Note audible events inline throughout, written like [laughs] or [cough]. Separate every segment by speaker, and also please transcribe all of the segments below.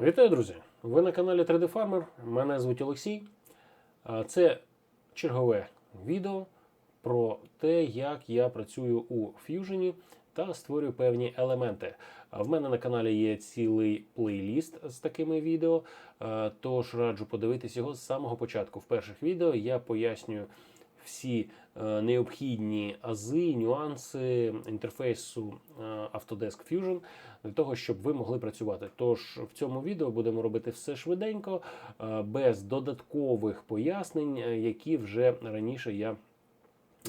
Speaker 1: Вітаю, друзі! Ви на каналі 3D Farmer. Мене звуть Олексій. Це чергове відео про те, як я працюю у Fusion та створюю певні елементи. В мене на каналі є цілий плейліст з такими відео, тож раджу подивитись його з самого початку. В перших відео я пояснюю всі необхідні ази, нюанси інтерфейсу е, Autodesk Fusion для того, щоб ви могли працювати. Тож в цьому відео будемо робити все швиденько, е, без додаткових пояснень, е, які вже раніше я.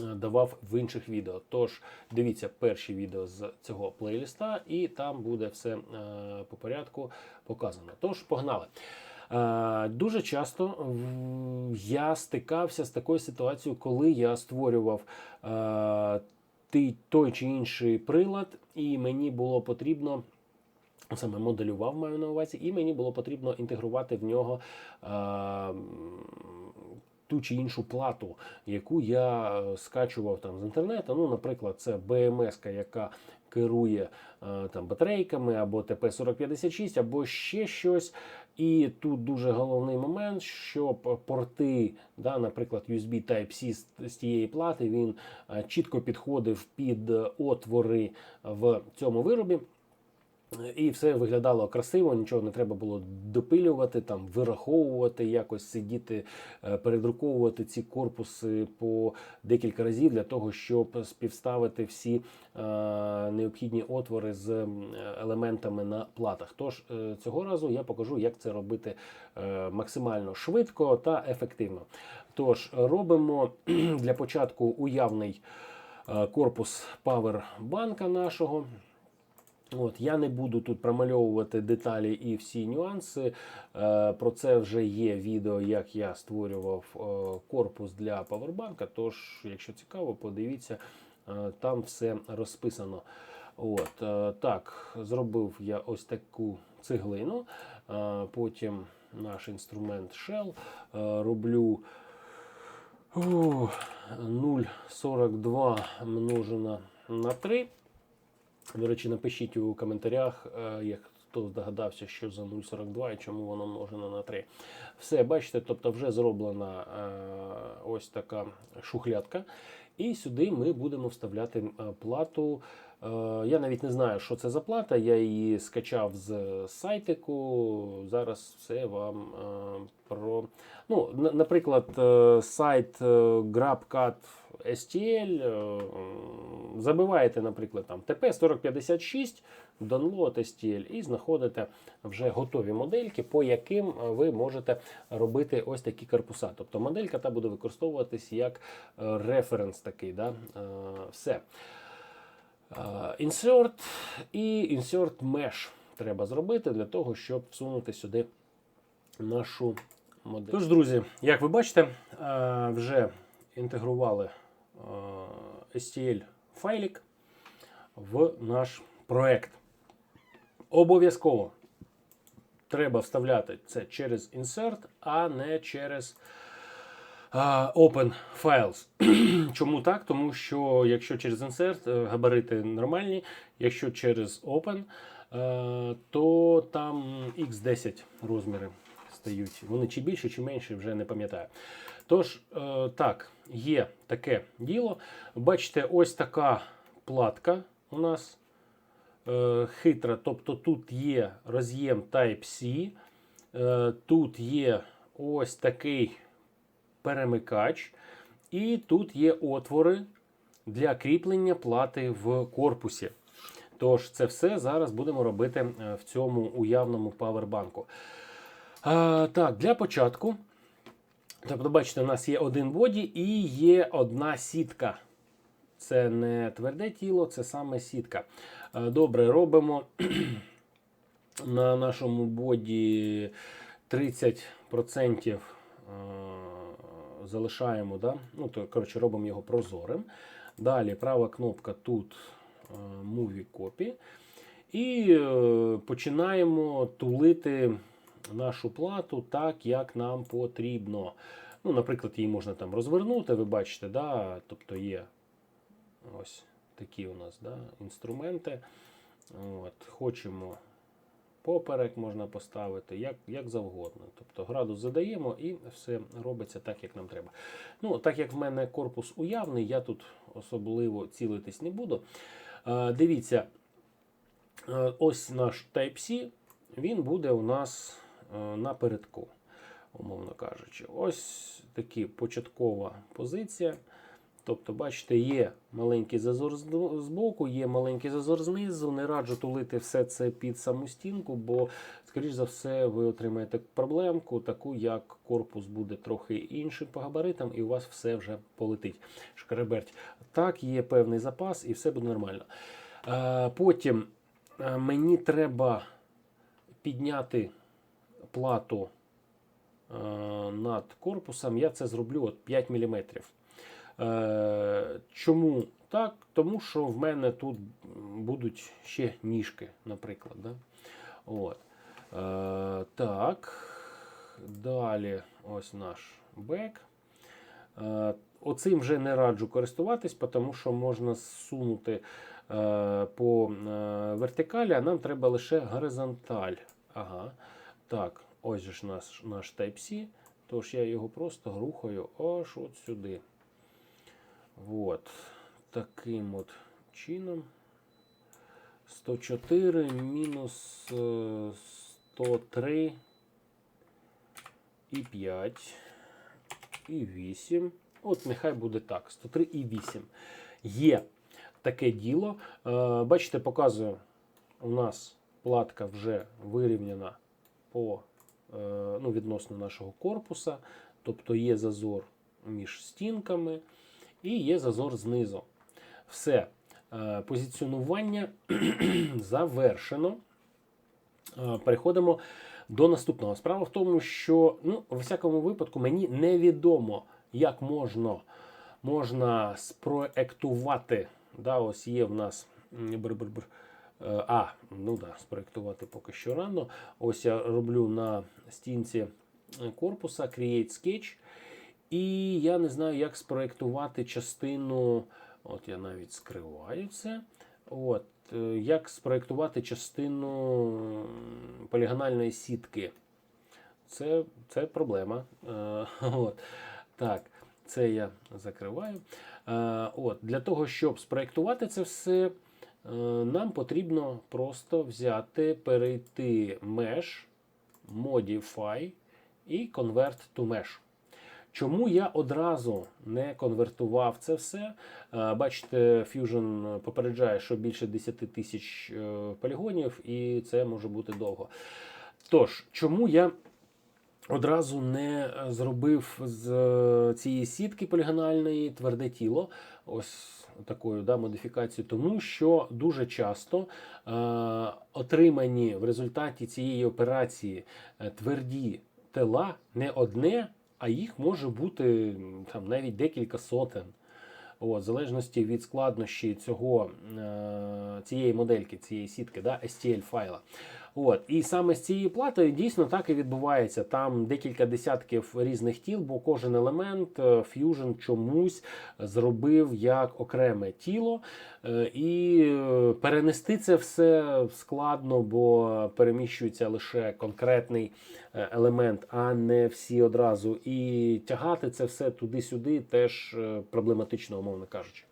Speaker 1: е, Давав в інших відео. Тож дивіться перші відео з цього плейліста, і там буде все е, по порядку показано. Тож погнали. Е, Дуже часто я стикався з такою ситуацією, коли я створював е, той чи інший прилад, і мені було потрібно. Саме моделював маю на увазі, і мені було потрібно інтегрувати в нього е, ту чи іншу плату, яку я скачував там з інтернету. Ну, наприклад, це BMS, яка керує е, там батарейками, або TP4056, або ще щось. І тут дуже головний момент, щоб порти, да, наприклад, USB Type-C з, тієї плати, він е, чітко підходив під е, отвори в цьому виробі. І все виглядало красиво, нічого не треба було допилювати, там вираховувати, якось сидіти, е, передруковувати ці корпуси по декілька разів для того, щоб співставити всі е, необхідні отвори з елементами на платах. Тож е, цього разу я покажу, як це робити максимально швидко та ефективно. Тож робимо [clears throat] для початку уявний корпус павербанка нашого. От, я не буду тут промальовувати деталі і всі нюанси. Е, про це вже є відео, як я створював е, корпус для павербанка. Тож, якщо цікаво, подивіться, е, там все розписано. От, е, так, зробив я ось таку цеглину. Потім наш інструмент Shell. Роблю 0,42 множено на 3. До речі, напишіть у коментарях, е, як хто здогадався, що за 0,42 і чому воно множено на 3. Все, бачите, тобто вже зроблена е, ось така шухлядка. І сюди ми будемо вставляти е, плату. Е, Я навіть не знаю, що це за плата. Я її скачав з сайтику. Зараз все вам е, про. Ну, наприклад, сайт STL. е, Забиваєте, наприклад, там TP4056, download STL і знаходите вже готові модельки, по яким е, ви можете робити ось такі корпуса. Тобто моделька та буде використовуватись як е, референс такий. Да? Е, Все. Insert і Insert Mesh треба зробити для того, щоб всунути сюди нашу модель. Тож, друзі, як ви бачите, вже інтегрували STL файлик в наш проект. Обов'язково треба вставляти це через Insert, а не через Open Files. [clears throat] Чому так? Тому що якщо через Insert е, габарити нормальні, якщо через Open, е, то там X10 розміри стають. Вони чи більше, чи менше, вже не пам'ятаю. Тож, е, так, є таке діло. Бачите, ось така платка у нас е, хитра. Тобто тут є роз'єм Type-C, е, тут є ось такий перемикач, і тут є отвори для кріплення плати в корпусі. Тож, це все зараз будемо робити е, в цьому уявному павербанку. А, так, для початку. Тобто, бачите, у нас є один боді і є одна сітка. Це не тверде тіло, це саме сітка. Добре, робимо [clears throat] на нашому боді 30% е, залишаємо. Да? Ну, то, коротше, робимо його прозорим. Далі права кнопка тут е, Movie Copy. І е, починаємо тулити нашу плату так, як нам потрібно. Ну, Наприклад, її можна там розвернути, ви бачите, да? тобто є ось такі у нас да, інструменти. От, Хочемо поперек можна поставити, як, як завгодно. Тобто градус задаємо і все робиться так, як нам треба. Ну, так як в мене корпус уявний, я тут особливо цілитись не буду. Е, Дивіться, е, ось наш Type-C, він буде у нас е, напередку, умовно кажучи. Ось такі початкова позиція. Тобто, бачите, є маленький зазор з- збоку, є маленький зазор знизу. Не раджу тулити все це під саму стінку, бо, скоріш за все, ви отримаєте проблемку, таку як корпус буде трохи іншим по габаритам, і у вас все вже полетить. Шкереберть. Так, є певний запас, і все буде нормально. Е, Потім е, мені треба підняти плату е, над корпусом. Я це зроблю от 5 мм. Е, Чому так? Тому що в мене тут будуть ще ніжки, наприклад. Да? От. Е, так. Далі ось наш бек. Е, Оцим вже не раджу користуватись, тому що можна зсунути е, по е, вертикалі, а нам треба лише горизонталь. Ага. Так, ось ж наш, наш Type-C. Тож я його просто рухаю аж от сюди. Вот. Таким от чином. 104 мінус е, 103 і 5 і 8. От нехай буде так. 103 і 8. Є таке діло. Е, Бачите, показую, у нас платка вже вирівняна по, е, ну, відносно нашого корпуса. Тобто є зазор між стінками і є зазор знизу. Все. Е, Позиціонування [clears throat] завершено. Е, Переходимо до наступного. Справа в тому, що ну, у всякому випадку мені невідомо, як можна, можна спроектувати. Да, ось є в нас м, бр-бр-бр, е, А, ну да, спроектувати поки що рано. Ось я роблю на стінці корпуса Create Sketch. І я не знаю, як спроектувати частину. От я навіть скриваю це. От, е, як спроектувати частину полігональної сітки. Це, це проблема. Е, [laughs] От. Так, це я закриваю. Е, От, для того, щоб спроектувати це все, нам потрібно просто взяти, перейти Mesh, Modify і Convert to Mesh. Чому я одразу не конвертував це все? Е, Бачите, Fusion попереджає, що більше 10 тисяч е, полігонів, і це може бути довго. Тож, чому я одразу не зробив з е, цієї сітки полігональної тверде тіло? Ось такою да, модифікацією, тому що дуже часто е, отримані в результаті цієї операції е, тверді тела не одне, а їх може бути там навіть декілька сотень. От, в залежності від складнощі цього, е, цієї модельки, цієї сітки, да, STL файла. От, і саме з цією платою дійсно так і відбувається. Там декілька десятків різних тіл, бо кожен елемент е, Fusion чомусь зробив як окреме тіло. Е, І е, перенести це все складно, бо переміщується лише конкретний елемент, а не всі одразу. І тягати це все туди-сюди теж проблематично, умовно кажучи.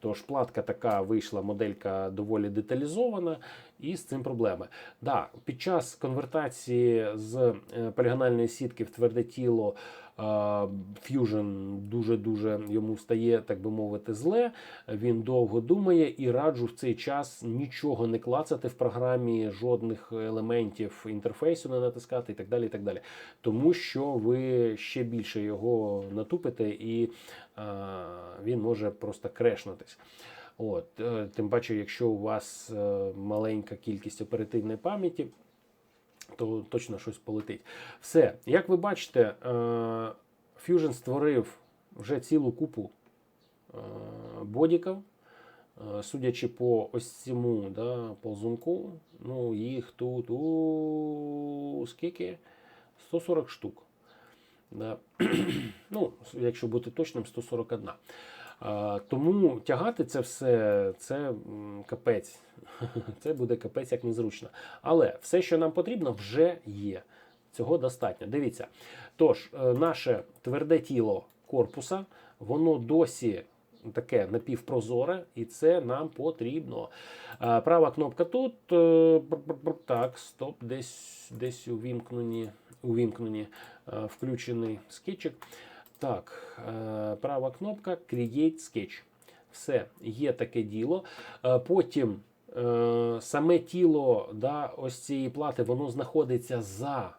Speaker 1: Тож платка така вийшла, моделька доволі деталізована, і з цим проблеми. Да, під час конвертації з е, полігональної сітки в тверде тіло Fusion дуже-дуже йому стає, так би мовити, зле. Він довго думає і раджу в цей час нічого не клацати в програмі, жодних елементів інтерфейсу не натискати і так далі. і так далі. Тому що ви ще більше його натупите і е, він може просто крешнутись. От, е, тим паче, якщо у вас е, маленька кількість оперативної пам'яті, то точно щось полетить. Все, як ви бачите, е, Fusion створив вже цілу купу е, бодіків. Е, Судячи по ось цьому да, ползунку, ну їх тут у скільки? 140 штук. Да. [clears throat] ну, якщо бути точним, 141. Тому тягати це все це капець. [laughs] Це буде капець як незручно. Але все, що нам потрібно, вже є. Цього достатньо. Дивіться. Тож, е, наше тверде тіло корпуса, воно досі таке напівпрозоре, і це нам потрібно. Права кнопка тут. е, Так, стоп, десь десь увімкнені, увімкнені е, включений скетчик. Так, е, права кнопка Create Sketch. Все, є таке діло. Е, Потім е, саме тіло да, ось цієї плати воно знаходиться за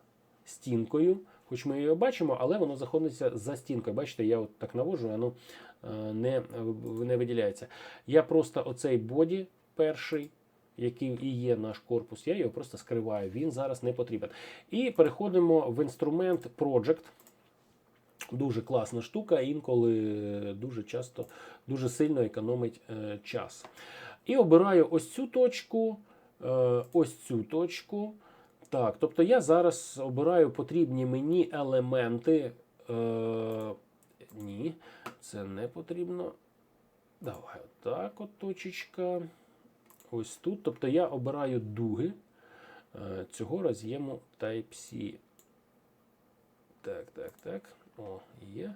Speaker 1: стінкою. Хоч ми його бачимо, але воно знаходиться за стінкою. Бачите, я от так навожу, воно е, не, не виділяється. Я просто оцей боді перший, який і є наш корпус, я його просто скриваю. Він зараз не потрібен. І переходимо в інструмент Project. Дуже класна штука, інколи дуже часто, дуже сильно економить е, час. І обираю ось цю точку, е, ось цю точку. Так, тобто я зараз обираю потрібні мені елементи. Е, ні, це не потрібно. Давай, отак, от точечка. Ось тут. Тобто я обираю дуги е, цього роз'єму Type-C. Так, так, так. О, є.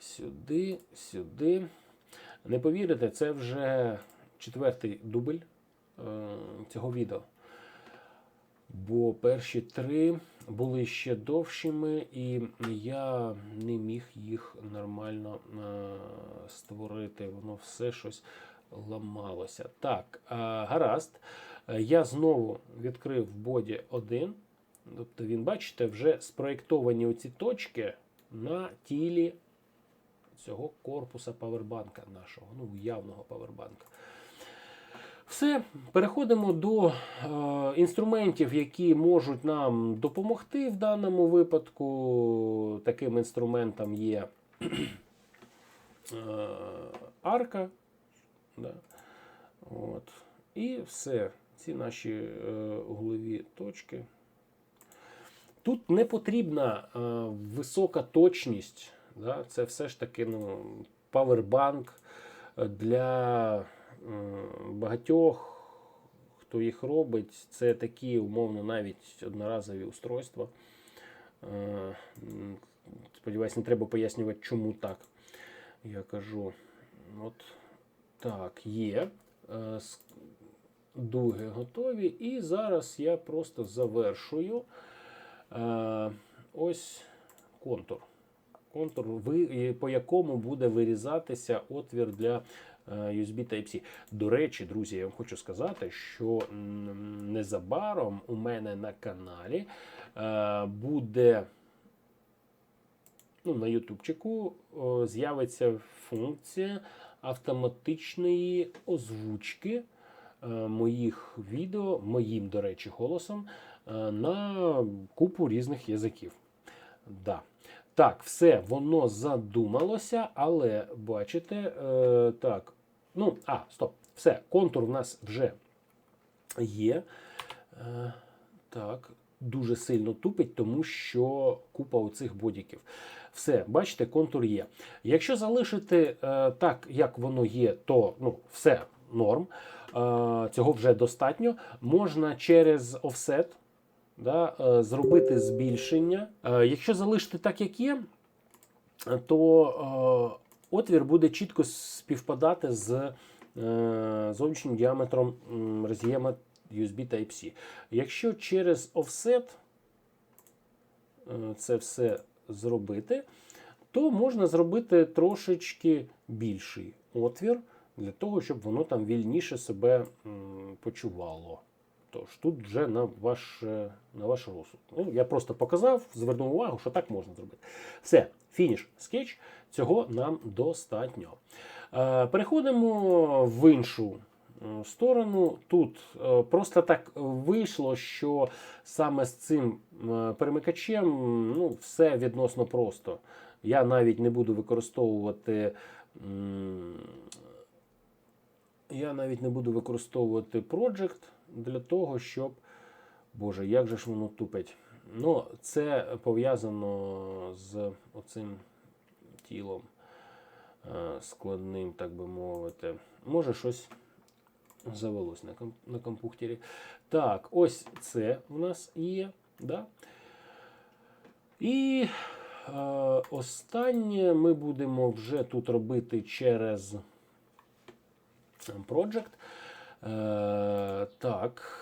Speaker 1: Сюди, сюди. Не повірите, це вже четвертий дубль е, цього відео. Бо перші три були ще довшими, і я не міг їх нормально е, створити. Воно все щось ламалося. Так, е, гаразд. Я знову відкрив боді 1. Тобто він, бачите, вже спроєктовані оці точки на тілі цього корпуса павербанка нашого, ну, явного павербанка. Все, переходимо до е, інструментів, які можуть нам допомогти в даному випадку. Таким інструментом є е, арка. Да. От. І все. Ці наші е, углові точки. Тут не потрібна е, висока точність. Да? Це все ж таки ну, павербанк для е, багатьох, хто їх робить. Це такі, умовно, навіть одноразові устройства. Е, Сподіваюсь, не треба пояснювати, чому так. Я кажу. От так, є. Е, Дуги готові. І зараз я просто завершую. Е, ось контур. Контур, по якому буде вирізатися отвір для е, USB Type-C. До речі, друзі, я вам хочу сказати, що незабаром у мене на каналі е, буде ну, на ютубчику з'явиться функція автоматичної озвучки моїх відео, моїм, до речі, голосом на купу різних язиків. Да. Так, все, воно задумалося, але бачите, е, так. Ну, а, стоп, все, контур в нас вже є. Е, так, дуже сильно тупить, тому що купа оцих бодіків. Все, бачите, контур є. Якщо залишити е, так, як воно є, то ну, все норм. Е, цього вже достатньо. Можна через офсет да, е, зробити збільшення. Е, якщо залишити так, як є, то е, отвір буде чітко співпадати з зовнішнім діаметром роз'єма USB Type-C. Якщо через офсет це все зробити, то можна зробити трошечки більший отвір для того, щоб воно там вільніше себе почувало. Тож тут вже на ваш, на ваш розсуд. Ну, я просто показав, звернув увагу, що так можна зробити. Все, фініш скетч. Цього нам достатньо. Е, Переходимо в іншу е, сторону. Тут е, просто так вийшло, що саме з цим перемикачем ну, все відносно просто. Я навіть не буду використовувати. Я навіть не буду використовувати Project для того, щоб. Боже, як же ж воно тупить? Ну, це пов'язано з оцим тілом. е, складним, так би мовити. Може щось завелось на, ком- на компухтері. Так, ось це в нас є. Да? І е, останнє ми будемо вже тут робити через Project. Е, так.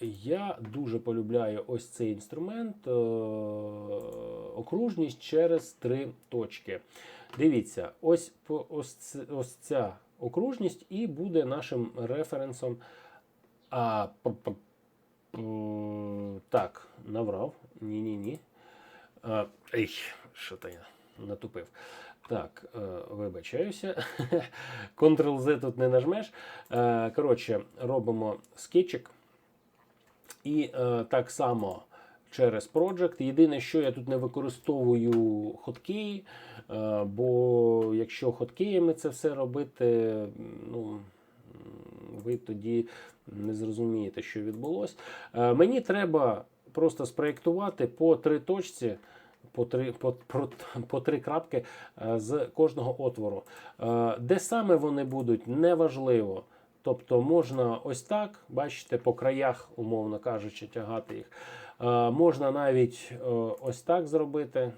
Speaker 1: Я дуже полюбляю ось цей інструмент, е, окружність через три точки. Дивіться, ось, ось, ось ця окружність і буде нашим референсом. А, п- п- п- так, наврав. Ні-ні-ні. Ей, що то я натупив. Так, е, вибачаюся. [laughs] Ctrl-Z тут не нажмеш. Е, коротше, робимо скетчик. І е, так само через Project. Єдине, що я тут не використовую хоткеї, бо якщо хоткеями це все робити, ну, ви тоді не зрозумієте, що відбулося. Мені треба просто спроєктувати по три точці. По три, по, по, по три крапки е, з кожного отвору. Е, Де саме вони будуть, неважливо. Тобто можна ось так, бачите, по краях, умовно кажучи, тягати їх. Е, Можна навіть ось так зробити.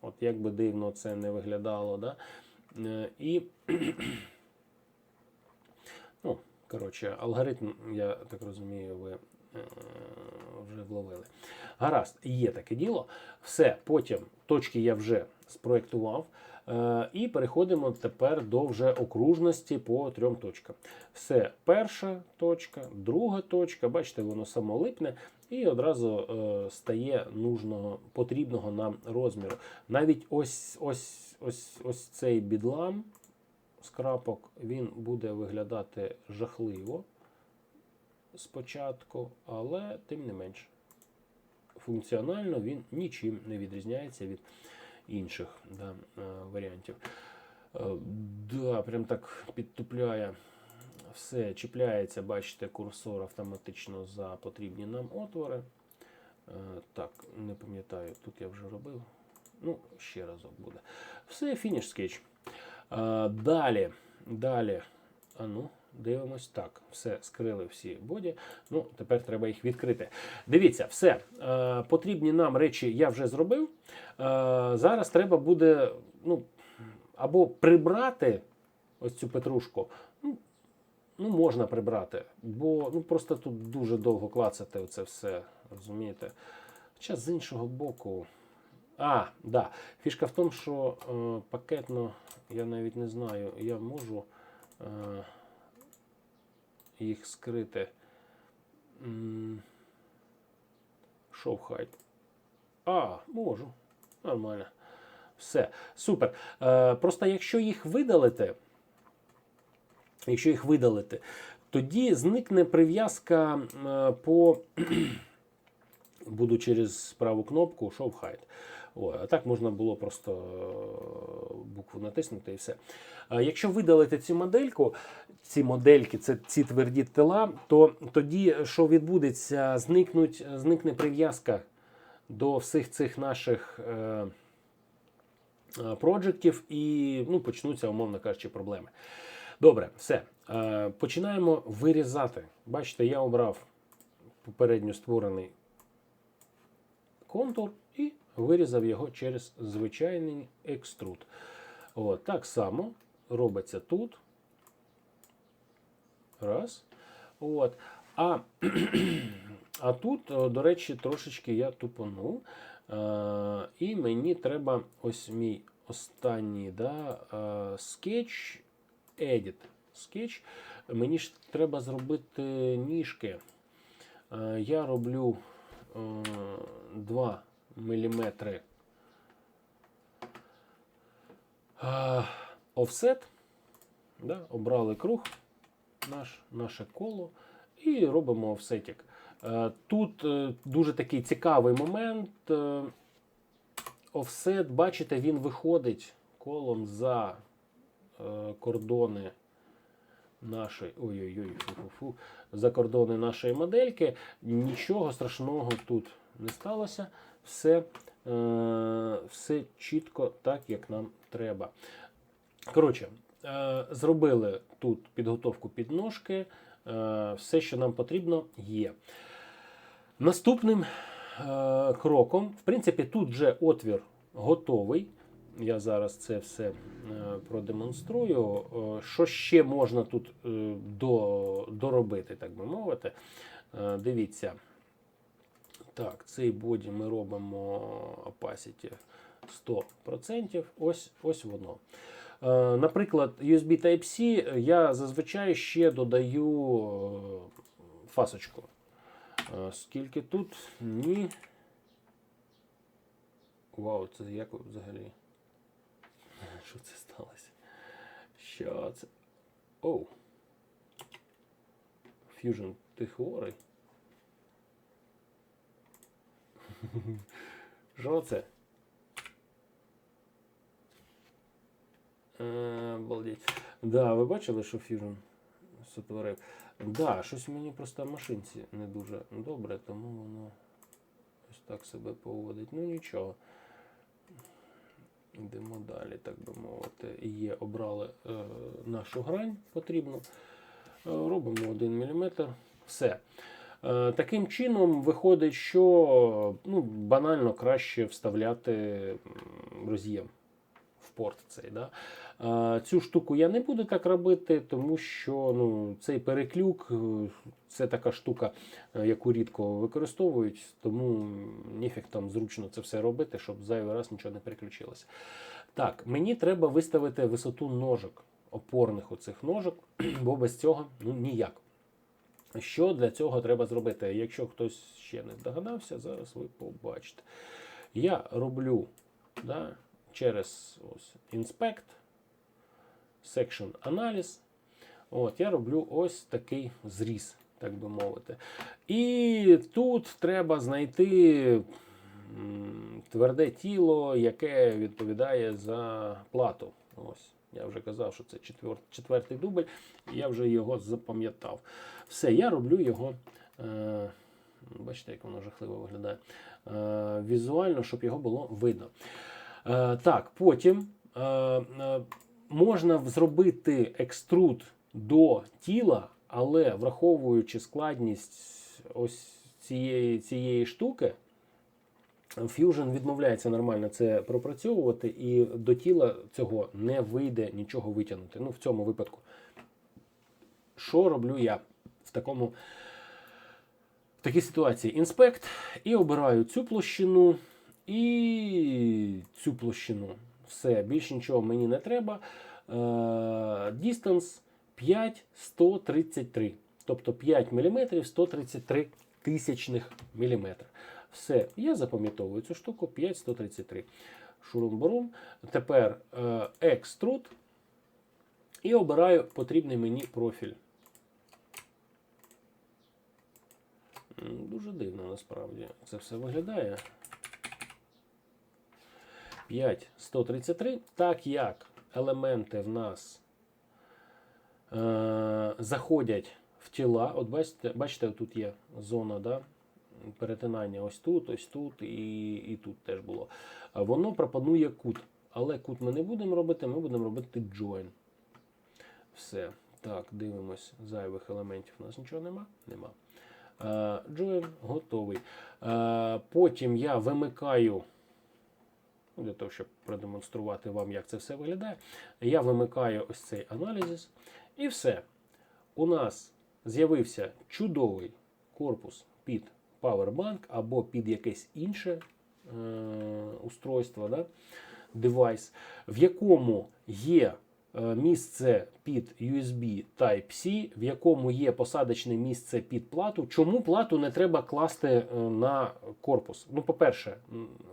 Speaker 1: От як би дивно це не виглядало. Да? І, [clears throat] ну, коротше, алгоритм, я так розумію, ви вже вловили. Гаразд, є таке діло. Все, потім точки я вже спроєктував. Е, І переходимо тепер до вже окружності по трьом точкам. Все, перша точка, друга точка, бачите, воно само липне і одразу е, стає нужного, потрібного нам розміру. Навіть ось, ось, ось, ось цей бідлам з крапок, він буде виглядати жахливо спочатку, але тим не менш. Функціонально він нічим не відрізняється від інших да, е, варіантів. Е, Да, прям так підтупляє. Все чіпляється, бачите, курсор автоматично за потрібні нам отвори. Е, Так, не пам'ятаю, тут я вже робив. Ну, ще разок буде. Все, фініш скетч. Далі, далі. А ну, дивимось. Так, все, скрили всі боді. Ну, тепер треба їх відкрити. Дивіться, все. Е, Потрібні нам речі я вже зробив. Е, Зараз треба буде ну, або прибрати ось цю петрушку. Ну, ну, можна прибрати, бо ну, просто тут дуже довго клацати оце все, розумієте? Хоча з іншого боку. А, да. Фішка в тому, що е, пакетно, я навіть не знаю, я можу е, їх скрити. Hide. А, можу. Нормально. Все, супер. Е, просто якщо їх видалити, якщо їх видалити, тоді зникне прив'язка е, по. [clears throat] Буду через праву кнопку Hide. О, а так можна було просто е, букву натиснути і все. Якщо видалити цю модельку, ці модельки, це ці тверді тела, то тоді що відбудеться? Зникнуть, зникне прив'язка до всіх цих наших. Е, е, проджектів і ну, почнуться, умовно кажучи, проблеми. Добре, все. Починаємо вирізати. Бачите, я обрав попередньо створений контур вирізав його через звичайний екструд. От, так само робиться тут. Раз. От. А, [clears throat] а тут, до речі, трошечки я тупанув. Е, і мені треба ось мій останній да, е, скетч, edit. Скетч. Мені ж треба зробити ніжки. Е, я роблю е, 2 мм офсет. Да, обрали круг, наш, наше коло, і робимо офсетик. Е, Тут е, дуже такий цікавий момент. Е, Офсет, бачите, він виходить колом за кордони нашої. Ой-ой-ой, фу-фу-фу, за кордони нашої модельки. Нічого страшного тут не сталося. Все, е, все чітко так, як нам треба. Коротше, е, зробили тут підготовку під ножки. Е, все, що нам потрібно, є. Наступним кроком, в принципі, тут вже отвір готовий. Я зараз це все продемонструю. Що ще можна тут доробити, так би мовити. Дивіться. Так, цей боді ми робимо opacity 100%. Ось, ось воно. Е, Наприклад, USB Type-C я зазвичай ще додаю е, фасочку. Е, Скільки тут? Ні. Вау, це як взагалі? [laughs] Що це сталося? Що це? Оу. Fusion, ти хворий? [laughs] Що це? Е, Обалдеть. Да, ви бачили, що Fusion сотворив? Да, щось мені просто в машинці не дуже добре, тому воно ось так себе поводить. Ну нічого. Йдемо далі, так би мовити. Є, обрали е, нашу грань потрібну. Е, робимо 1 мм. Все. Е, Таким чином виходить, що ну, банально краще вставляти роз'єм в порт цей. Да? Е, Цю штуку я не буду так робити, тому що ну, цей переклюк е, це така штука, яку рідко використовують, тому ніфіг там зручно це все робити, щоб зайвий раз нічого не переключилося. Так, мені треба виставити висоту ножок, опорних оцих ножок, [clears throat] бо без цього ну, ніяк. Що для цього треба зробити? Якщо хтось ще не здогадався, зараз ви побачите. Я роблю да, через ось, Inspect, Section Analysis. От, я роблю ось такий зріз, так би мовити. І тут треба знайти тверде тіло, яке відповідає за плату. Ось, я вже казав, що це четвер, четвертий дубль, і я вже його запам'ятав. Все, я роблю його. Е, бачите, як воно жахливо виглядає. Е, візуально, щоб його було видно. Е, так, потім е, е, можна зробити екструд до тіла, але враховуючи складність ось цієї, цієї штуки, Fusion відмовляється нормально це пропрацьовувати, і до тіла цього не вийде нічого витягнути. Ну, в цьому випадку. Що роблю я в такому в такій ситуації? Інспект і обираю цю площину і цю площину. Все, більше нічого мені не треба. Е, Distance 5,133. Тобто 5 мм 133 тисячних міліметра. Все, я запам'ятовую цю штуку 5,133. Шурум-бурум. Тепер е, екструд. І обираю потрібний мені профіль. Дуже дивно насправді це все виглядає. 5,133. Так як елементи в нас е, заходять в тіла. От бачите, бачите, тут є зона да, перетинання ось тут, ось тут і, і тут теж було. Воно пропонує кут. Але кут ми не будемо робити, ми будемо робити join. Все. Так, дивимось, зайвих елементів у нас нічого нема. Нема. Join готовий. Потім я вимикаю, ну, для того, щоб продемонструвати вам, як це все виглядає. Я вимикаю ось цей аналізис. І все. У нас з'явився чудовий корпус під Powerbank або під якесь інше е, устройство, да, девайс, в якому є місце під USB Type-C, в якому є посадочне місце під плату. Чому плату не треба класти е, на корпус? Ну, по-перше,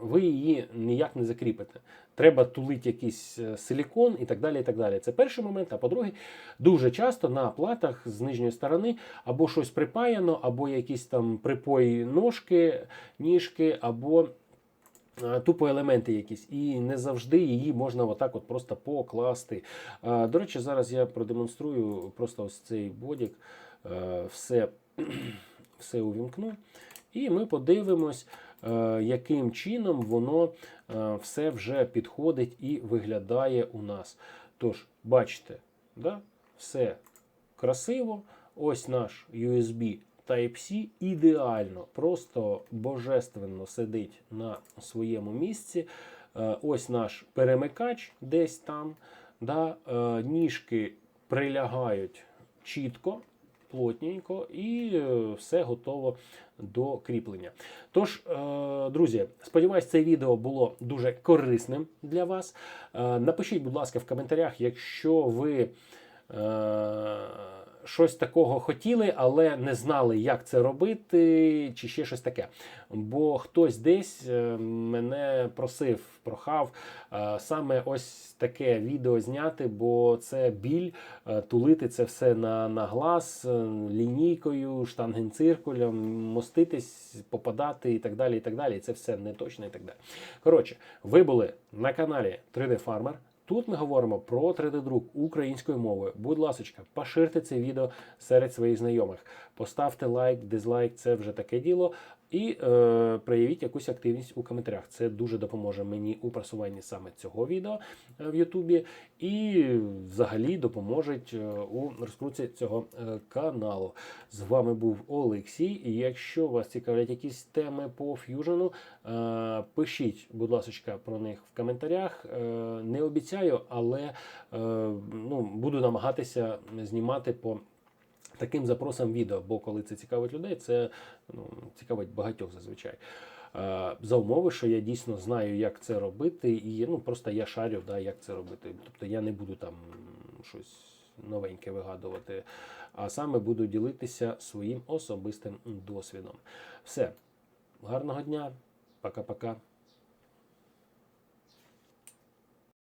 Speaker 1: ви її ніяк не закріпите. Треба тулити якийсь е, силікон і так далі. і так далі. Це перший момент. А по-друге, дуже часто на платах з нижньої сторони або щось припаяно, або якісь там припої ножки, ніжки, або е, тупо елементи якісь. І не завжди її можна отак от просто покласти. Е, До речі, зараз я продемонструю просто ось цей бодік, е, все, [clears throat] все увімкну. І ми подивимось, е, яким чином воно е, все вже підходить і виглядає у нас. Тож, бачите, да? все красиво. Ось наш USB Type-C ідеально, просто божественно сидить на своєму місці. Е, Ось наш перемикач десь там. Да? е, Ніжки прилягають чітко, плотненько, і е, все готово до кріплення. Тож, друзі, сподіваюсь, це відео було дуже корисним для вас. Напишіть, будь ласка, в коментарях, якщо ви. Щось такого хотіли, але не знали, як це робити, чи ще щось таке. Бо хтось десь е, мене просив, прохав е, саме ось таке відео зняти, бо це біль е, тулити це все на, на глаз лінійкою, штангенциркулем, моститись, попадати і так далі. І так далі. Це все не точно і так далі. Коротше, ви були на каналі 3D Farmer. Тут ми говоримо про 3D-друк українською мовою. Будь ласка, поширте це відео серед своїх знайомих. Поставте лайк, дизлайк, це вже таке діло. І е, проявіть якусь активність у коментарях. Це дуже допоможе мені у просуванні саме цього відео е, в Ютубі, і взагалі допоможуть е, у розкрутці цього е, каналу. З вами був Олексій. І якщо вас цікавлять якісь теми по ф'южену, е, пишіть, будь ласка, про них в коментарях. Е, не обіцяю, але е, ну, буду намагатися знімати по таким запросам відео, бо коли це цікавить людей, це ну, цікавить багатьох зазвичай. За умови, що я дійсно знаю, як це робити, і ну просто я шарю, да, як це робити. Тобто я не буду там щось новеньке вигадувати, а саме буду ділитися своїм особистим досвідом. Все, гарного дня, пока-пока.